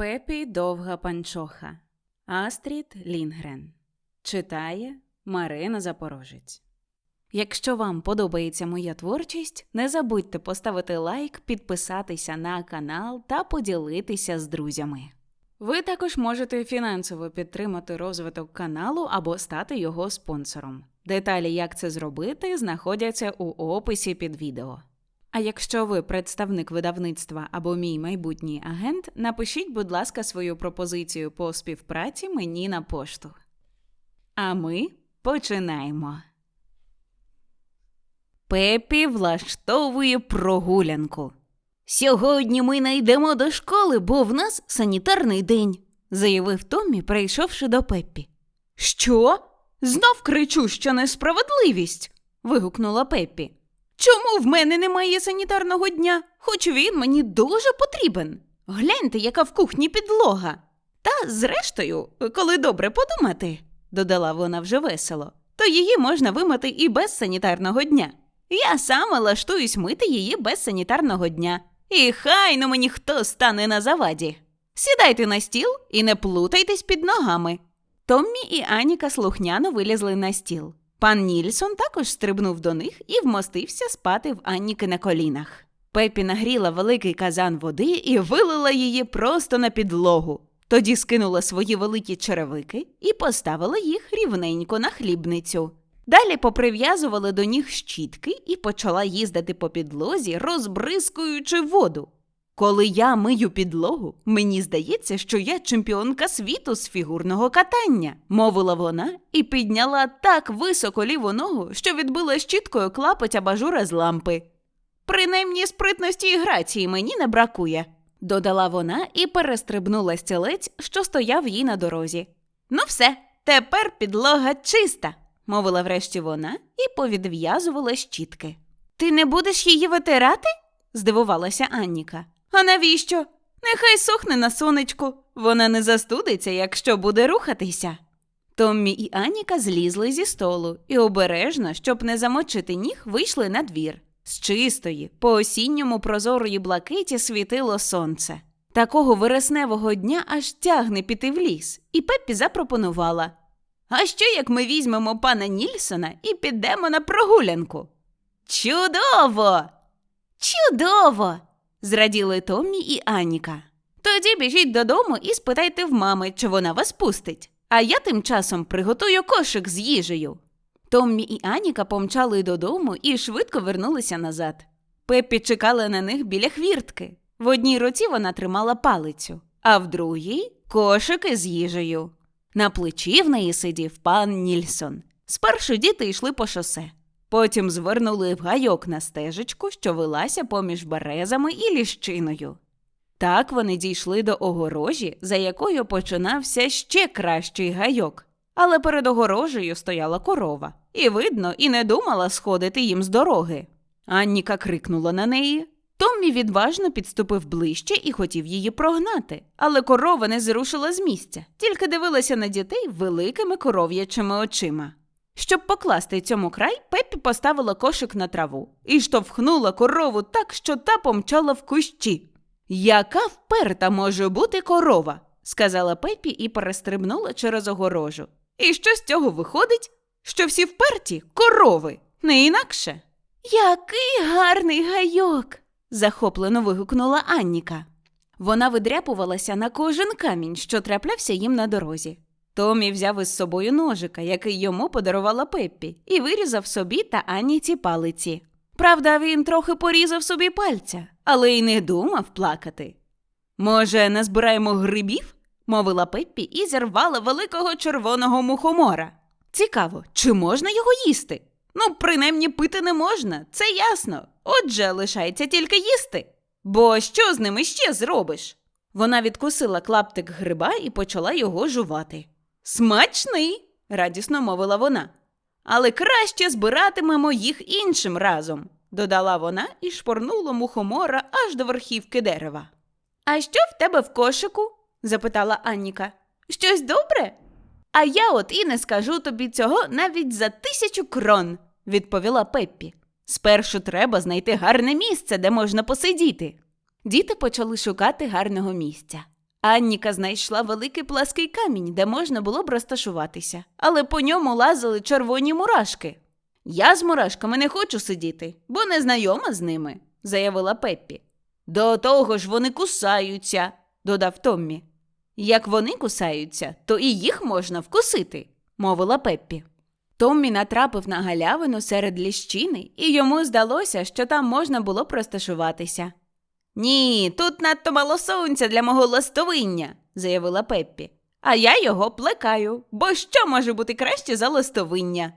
Пепі довга панчоха. Астрід Лінгрен. Читає Марина Запорожець. Якщо вам подобається моя творчість, не забудьте поставити лайк, підписатися на канал та поділитися з друзями. Ви також можете фінансово підтримати розвиток каналу або стати його спонсором. Деталі, як це зробити, знаходяться у описі під відео. А якщо ви представник видавництва або мій майбутній агент, напишіть, будь ласка, свою пропозицію по співпраці мені на пошту. А ми починаємо. Пепі влаштовує прогулянку. Сьогодні ми не йдемо до школи, бо в нас санітарний день, заявив Томмі, прийшовши до Пеппі. Що? Знов кричу, що несправедливість. вигукнула Пеппі. Чому в мене немає санітарного дня? Хоч він мені дуже потрібен. Гляньте, яка в кухні підлога. Та, зрештою, коли добре подумати, додала вона вже весело, то її можна вимити і без санітарного дня. Я сама лаштуюсь мити її без санітарного дня. І хай ну мені хто стане на заваді. Сідайте на стіл і не плутайтесь під ногами. Томмі і Аніка слухняно вилізли на стіл. Пан Нільсон також стрибнув до них і вмостився спати в Анніки на колінах. Пепі нагріла великий казан води і вилила її просто на підлогу. Тоді скинула свої великі черевики і поставила їх рівненько на хлібницю. Далі поприв'язували до ніг щітки і почала їздити по підлозі, розбризкуючи воду. Коли я мию підлогу, мені здається, що я чемпіонка світу з фігурного катання, мовила вона і підняла так високо ліву ногу, що відбила щіткою клапоть абажура з лампи. Принаймні спритності і грації мені не бракує, додала вона і перестрибнула стілець, що стояв їй на дорозі. Ну, все, тепер підлога чиста, мовила врешті вона і повідв'язувала щітки. Ти не будеш її витирати? здивувалася Анніка. А навіщо? Нехай сохне на сонечку, вона не застудиться, якщо буде рухатися. Томмі і Аніка злізли зі столу і обережно, щоб не замочити ніг, вийшли на двір. З чистої, по осінньому прозорої блакиті світило сонце. Такого вересневого дня аж тягне піти в ліс, і Пеппі запропонувала. А що як ми візьмемо пана Нільсона і підемо на прогулянку? Чудово! Чудово! Зраділи Томмі і Аніка. Тоді біжіть додому і спитайте в мами, чи вона вас пустить. А я тим часом приготую кошик з їжею. Томмі і Аніка помчали додому і швидко вернулися назад. Пеппі чекала на них біля хвіртки. В одній руці вона тримала палицю, а в другій кошики з їжею. На плечі в неї сидів пан Нільсон. Спершу діти йшли по шосе. Потім звернули в гайок на стежечку, що велася поміж березами і ліщиною. Так вони дійшли до огорожі, за якою починався ще кращий гайок. Але перед огорожею стояла корова, і, видно, і не думала сходити їм з дороги. Анніка крикнула на неї. Томмі відважно підступив ближче і хотів її прогнати, але корова не зрушила з місця, тільки дивилася на дітей великими коров'ячими очима. Щоб покласти цьому край, Пеппі поставила кошик на траву і штовхнула корову так, що та помчала в кущі. Яка вперта може бути корова? сказала Пеппі і перестрибнула через огорожу. І що з цього виходить? Що всі вперті корови, не інакше. Який гарний гайок. захоплено вигукнула Анніка. Вона видряпувалася на кожен камінь, що траплявся їм на дорозі. Томі взяв із собою ножика, який йому подарувала Пеппі, і вирізав собі та Анні ці палиці. Правда, він трохи порізав собі пальця, але й не думав плакати. Може, назбираємо грибів? мовила Пеппі і зірвала великого червоного мухомора. Цікаво, чи можна його їсти? Ну, принаймні пити не можна, це ясно. Отже, лишається тільки їсти. Бо що з ними ще зробиш? Вона відкусила клаптик гриба і почала його жувати. Смачний, радісно мовила вона. Але краще збиратимемо їх іншим разом, додала вона і шпорнула мухомора аж до верхівки дерева. А що в тебе в кошику? запитала Анніка. Щось добре? А я от і не скажу тобі цього навіть за тисячу крон, відповіла Пеппі. Спершу треба знайти гарне місце, де можна посидіти. Діти почали шукати гарного місця. Анніка знайшла великий плаский камінь, де можна було б розташуватися, але по ньому лазили червоні мурашки. Я з мурашками не хочу сидіти, бо не знайома з ними, заявила Пеппі. До того ж вони кусаються, додав Томмі. Як вони кусаються, то і їх можна вкусити, мовила Пеппі. Томмі натрапив на галявину серед ліщини, і йому здалося, що там можна було б розташуватися. Ні, тут надто мало сонця для мого ластовиння, заявила Пеппі. А я його плекаю, бо що може бути краще за ластовиння?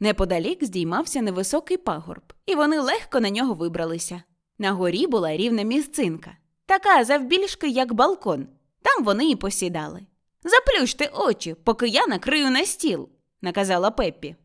Неподалік здіймався невисокий пагорб, і вони легко на нього вибралися. На горі була рівна місцинка, така завбільшки, як балкон. Там вони і посідали. Заплющте очі, поки я накрию на стіл, наказала Пеппі.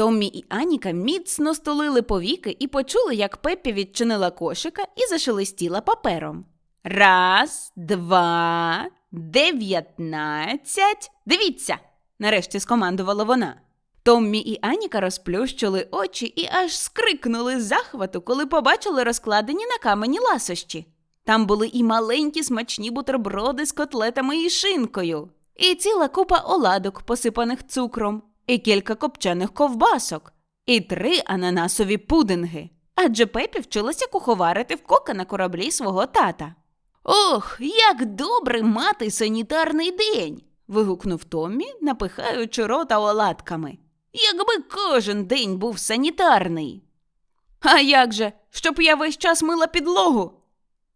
Томмі і Аніка міцно стулили повіки і почули, як Пеппі відчинила кошика і зашелестіла папером. Раз, два, дев'ятнадцять. Дивіться, нарешті скомандувала вона. Томмі і Аніка розплющили очі і аж скрикнули з захвату, коли побачили розкладені на камені ласощі. Там були і маленькі смачні бутерброди з котлетами і шинкою, і ціла купа оладок, посипаних цукром, і кілька копчених ковбасок, і три ананасові пудинги. Адже Пепі вчилася куховарити в кока на кораблі свого тата. Ох, як добре мати санітарний день. вигукнув Томмі, напихаючи рота оладками. Якби кожен день був санітарний. А як же, щоб я весь час мила підлогу?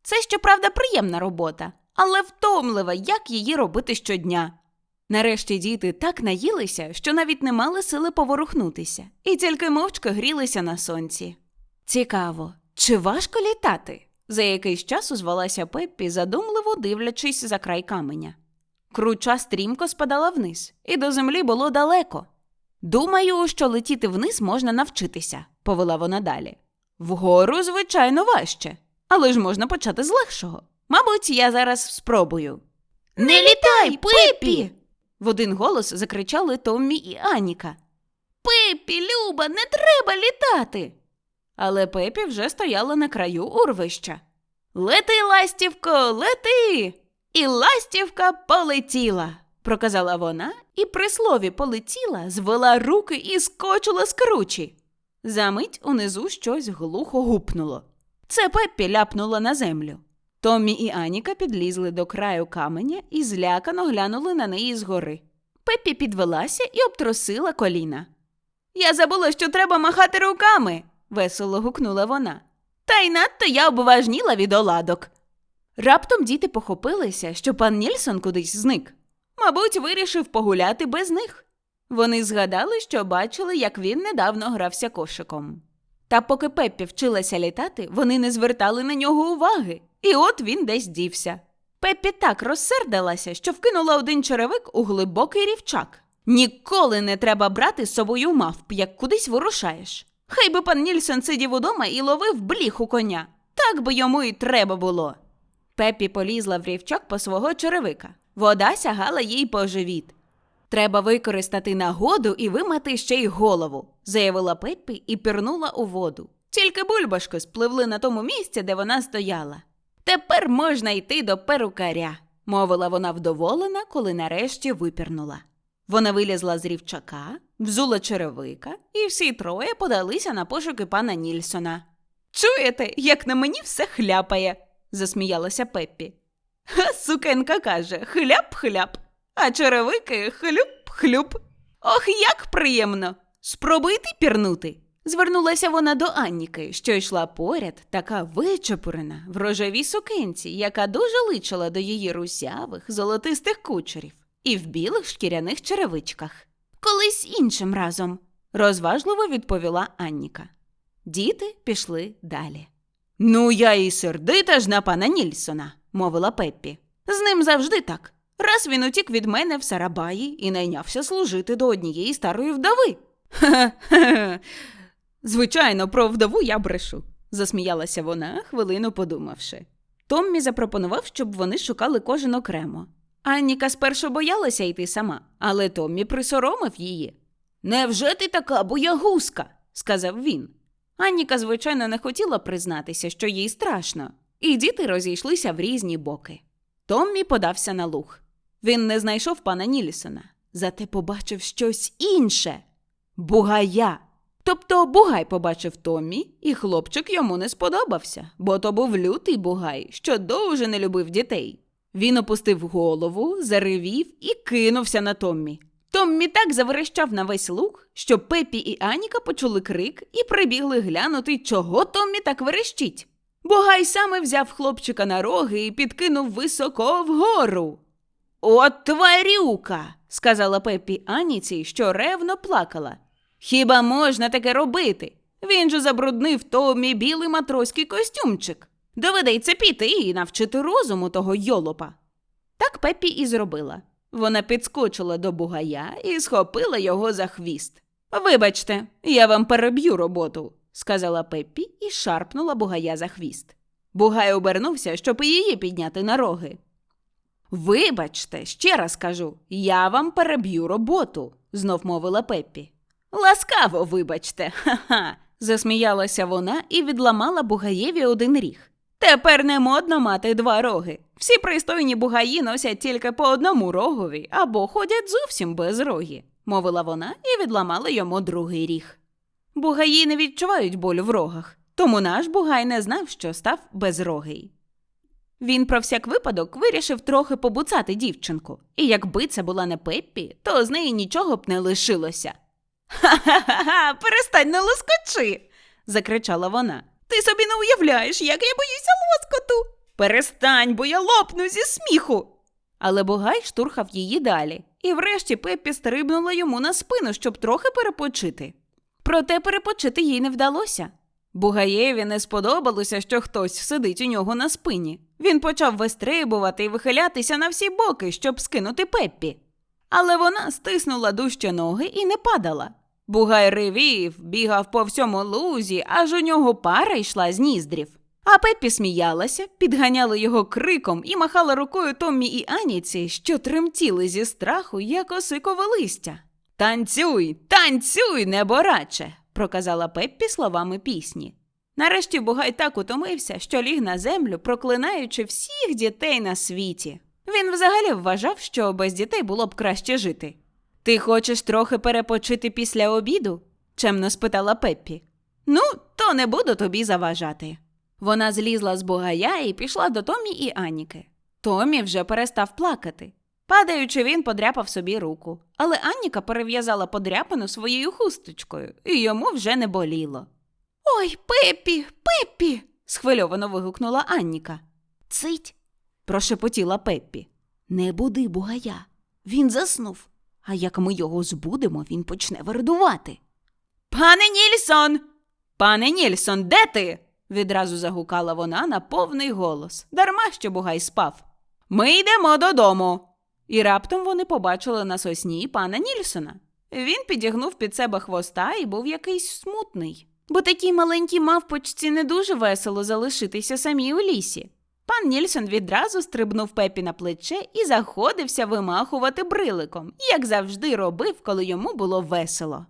Це, щоправда, приємна робота, але втомлива, як її робити щодня. Нарешті діти так наїлися, що навіть не мали сили поворухнутися, і тільки мовчки грілися на сонці. Цікаво, чи важко літати? За якийсь час узвалася Пеппі, задумливо дивлячись за край каменя. Круча стрімко спадала вниз, і до землі було далеко. Думаю, що летіти вниз можна навчитися, повела вона далі. Вгору, звичайно, важче, але ж можна почати з легшого. Мабуть, я зараз спробую. Не літай, Пеппі! В один голос закричали Томмі і Аніка. Пеппі, Люба, не треба літати. Але Пепі вже стояла на краю урвища. Лети, ластівко, лети! І ластівка полетіла, проказала вона, і при слові полетіла, звела руки і скочила з кручі. Замить унизу щось глухо гупнуло. Це Пеппі ляпнула на землю. Томмі і Аніка підлізли до краю каменя і злякано глянули на неї згори. Пеппі підвелася і обтрусила коліна. Я забула, що треба махати руками, весело гукнула вона. Та й надто я обважніла від оладок. Раптом діти похопилися, що пан Нільсон кудись зник. Мабуть, вирішив погуляти без них. Вони згадали, що бачили, як він недавно грався кошиком. Та поки Пеппі вчилася літати, вони не звертали на нього уваги, і от він десь дівся. Пеппі так розсердилася, що вкинула один черевик у глибокий рівчак. Ніколи не треба брати з собою мавп, як кудись вирушаєш. Хай би пан Нільсон сидів удома і ловив бліх у коня. Так би йому і треба було. Пеппі полізла в рівчак по свого черевика. Вода сягала їй по живіт. Треба використати нагоду і вимати ще й голову, заявила Пеппі і пірнула у воду. Тільки бульбашки спливли на тому місці, де вона стояла. Тепер можна йти до перукаря, мовила вона вдоволена, коли нарешті випірнула. Вона вилізла з рівчака, взула черевика, і всі троє подалися на пошуки пана Нільсона. Чуєте, як на мені все хляпає, засміялася Пеппі. Ха, сукенка каже хляп-хляп, а черевики хлюп-хлюп. Ох, як приємно! Спробуйте пірнути. Звернулася вона до Анніки, що йшла поряд, така вичепурена в рожевій сукенці, яка дуже личила до її русявих, золотистих кучерів, і в білих шкіряних черевичках. Колись іншим разом, розважливо відповіла Анніка. Діти пішли далі. Ну, я і сердита ж на пана Нільсона, мовила Пеппі. З ним завжди так. Раз він утік від мене в Сарабаї і найнявся служити до однієї старої вдови. Ха-ха. Звичайно, про вдову я брешу, засміялася вона, хвилину подумавши. Томмі запропонував, щоб вони шукали кожен окремо. Анніка спершу боялася йти сама, але Томмі присоромив її. Невже ти така боягузка? сказав він. Анніка, звичайно, не хотіла признатися, що їй страшно, і діти розійшлися в різні боки. Томмі подався на луг. Він не знайшов пана Нільсона, зате побачив щось інше бугая. Тобто Бугай побачив Томмі, і хлопчик йому не сподобався, бо то був лютий Бугай, що дуже не любив дітей. Він опустив голову, заревів і кинувся на Томмі. Томмі так заверещав на весь луг, що Пепі і Аніка почули крик і прибігли глянути, чого Томмі так верещить. Бугай саме взяв хлопчика на роги і підкинув високо вгору. От тварюка, сказала Пеппі Аніці, що ревно плакала. Хіба можна таке робити? Він же забруднив Томі білий матроський костюмчик. Доведеться піти і навчити розуму того йолопа. Так Пеппі і зробила. Вона підскочила до бугая і схопила його за хвіст. Вибачте, я вам переб'ю роботу, сказала Пеппі і шарпнула бугая за хвіст. Бугай обернувся, щоб і її підняти на роги. Вибачте, ще раз кажу, я вам переб'ю роботу, знов мовила Пеппі. Ласкаво, вибачте, ха-ха, засміялася вона і відламала бугаєві один ріг. Тепер не модно мати два роги. Всі пристойні бугаї носять тільки по одному рогові або ходять зовсім без рогі, мовила вона і відламала йому другий ріг. Бугаї не відчувають болю в рогах, тому наш бугай не знав, що став безрогий. Він про всяк випадок вирішив трохи побуцати дівчинку, і якби це була не Пеппі, то з неї нічого б не лишилося. Ха-ха-ха, перестань не лоскочи. закричала вона. Ти собі не уявляєш, як я боюся лоскоту. Перестань, бо я лопну зі сміху. Але Бугай штурхав її далі, і врешті Пеппі стрибнула йому на спину, щоб трохи перепочити. Проте перепочити їй не вдалося. Бугаєві не сподобалося, що хтось сидить у нього на спині. Він почав вистрибувати і вихилятися на всі боки, щоб скинути Пеппі. Але вона стиснула дужче ноги і не падала. Бугай ревів, бігав по всьому лузі, аж у нього пара йшла з ніздрів. А Пеппі сміялася, підганяла його криком і махала рукою Томмі і Аніці, що тремтіли зі страху, як осикове листя. Танцюй, танцюй, небораче, проказала Пеппі словами пісні. Нарешті Бугай так утомився, що ліг на землю, проклинаючи всіх дітей на світі. Він взагалі вважав, що без дітей було б краще жити. Ти хочеш трохи перепочити після обіду? чемно спитала Пеппі. Ну, то не буду тобі заважати. Вона злізла з бугая і пішла до Томі і Аніки. Томі вже перестав плакати. Падаючи, він подряпав собі руку, але Анніка перев'язала подряпину своєю хусточкою, і йому вже не боліло. Ой, Пеппі, Пеппі. схвильовано вигукнула Анніка. Цить. прошепотіла Пеппі. Не буди бугая. Він заснув. А як ми його збудемо, він почне вердувати. Пане Нільсон! Пане Нільсон, де ти? відразу загукала вона на повний голос, дарма що Бугай спав. Ми йдемо додому. І раптом вони побачили на сосні пана Нільсона. Він підігнув під себе хвоста і був якийсь смутний. Бо такій маленькій мавпочці не дуже весело залишитися самій у лісі. Пан Нільсон відразу стрибнув пепі на плече і заходився вимахувати бриликом, як завжди робив, коли йому було весело.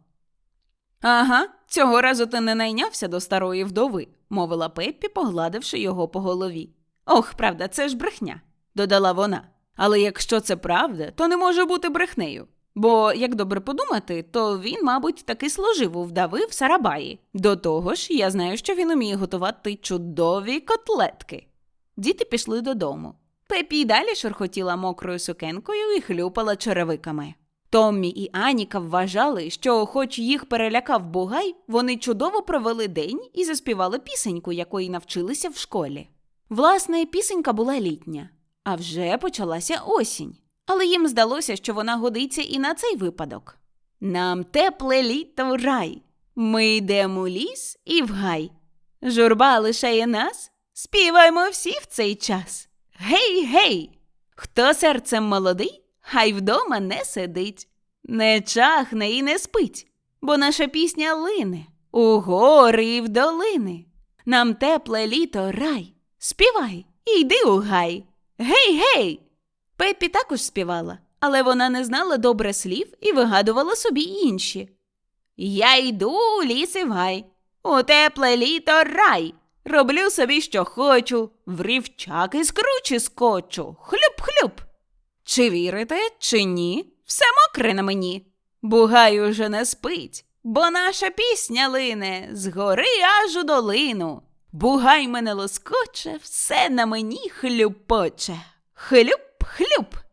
Ага, цього разу ти не найнявся до старої вдови, мовила Пеппі, погладивши його по голові. Ох, правда, це ж брехня, додала вона. Але якщо це правда, то не може бути брехнею. Бо, як добре подумати, то він, мабуть, таки служив у вдави в Сарабаї. До того ж, я знаю, що він уміє готувати чудові котлетки. Діти пішли додому. Пепі далі шурхотіла мокрою сукенкою і хлюпала черевиками. Томмі і Аніка вважали, що, хоч їх перелякав Бугай, вони чудово провели день і заспівали пісеньку, якої навчилися в школі. Власне, пісенька була літня, а вже почалася осінь. Але їм здалося, що вона годиться і на цей випадок. Нам тепле літо рай. Ми йдемо в ліс і в гай. Журба лишає нас, співаймо всі в цей час. Гей, гей! Хто серцем молодий, хай вдома не сидить, не чахне і не спить, бо наша пісня лине у гори і в долини. Нам тепле літо рай. Співай і йди у гай. Гей, гей! Пеппі також співала, але вона не знала добре слів і вигадувала собі інші. Я йду у ліс і в гай, у тепле літо рай. Роблю собі, що хочу, в рівчаки скручі скочу. Хлюп-хлюп. Чи вірите, чи ні? Все мокре на мені. Бугай уже не спить, бо наша пісня лине з гори аж у долину. Бугай мене лоскоче, все на мені хлюпоче. Хлюп-хлюп.